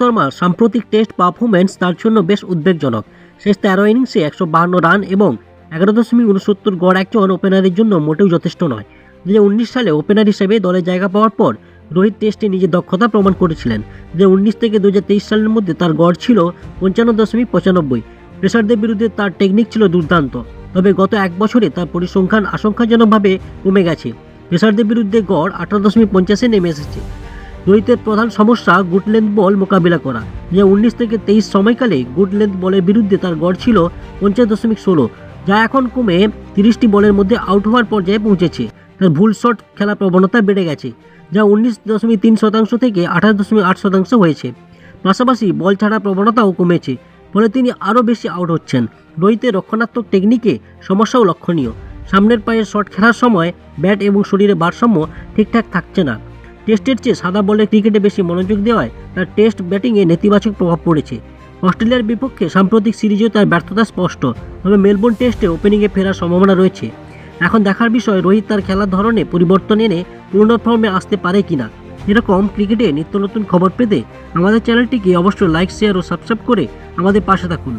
শর্মার সাম্প্রতিক test performance তার জন্য বেশ উদ্বেগজনক। শেষ তেরো ইনিংসে একশো বাহান্ন রান এবং এগারো দশমিক উনসত্তর গড় একজন ওপেনারের জন্য মোটেও যথেষ্ট নয়। দু সালে ওপেনার হিসেবে দলে জায়গা পাওয়ার পর রোহিত টেস্টে নিজের দক্ষতা প্রমাণ করেছিলেন। দু উনিশ থেকে দু হাজার তেইশ সালের মধ্যে তার গড় ছিল পঞ্চান্ন দশমিক পঁচানব্বই। পেসারদের বিরুদ্ধে তার টেকনিক ছিল দুর্দান্ত, তবে গত এক বছরে তার পরিসংখ্যান আশঙ্কাজনকভাবে কমে গেছে। পেসারদের বিরুদ্ধে গড় আঠারো দশমিক পঞ্চাশে নেমে এসেছে। রোহিতের প্রধান সমস্যা গুড লেন্থ বল মোকাবিলা করা। যে উনিশ থেকে তেইশ সময়কালে গুড লেন্থ বলের বিরুদ্ধে তার গড় ছিল পঞ্চাশ দশমিক ষোলো, যা এখন কমে তিরিশটি বলের মধ্যে আউট হওয়ার পর্যায়ে পৌঁছেছে। তার ভুল শট খেলার প্রবণতা বেড়ে গেছে, যা উনিশ দশমিক তিন শতাংশ থেকে আঠাশ দশমিক আট শতাংশ হয়েছে। পাশাপাশি বল ছাড়ার প্রবণতাও কমেছে, ফলে তিনি আরও বেশি আউট হচ্ছেন। রোহিতের রক্ষণাত্মক টেকনিকে সমস্যাও লক্ষণীয়। সামনের পায়ের শট খেলার সময় ব্যাট এবং শরীরে ভারসাম্য ঠিকঠাক থাকছে না। টেস্টের চেয়ে সাদা বলের ক্রিকেটে বেশি মনোযোগ দেওয়ায় তার টেস্ট ব্যাটিংয়ে নেতিবাচক প্রভাব পড়েছে। অস্ট্রেলিয়ার বিপক্ষে সাম্প্রতিক সিরিজেও তার ব্যর্থতা স্পষ্ট, তবে মেলবোর্ন টেস্টে ওপেনিংয়ে ফেরার সম্ভাবনা রয়েছে। এখন দেখার বিষয়, রোহিত তার খেলার ধরনে পরিবর্তন এনে পুরনো ফর্মে আসতে পারে কিনা। এরকম ক্রিকেটে নিত্য নতুন খবর পেতে আমাদের চ্যানেলটিকে অবশ্যই লাইক, শেয়ার ও সাবস্ক্রাইব করে আমাদের পাশে থাকুন।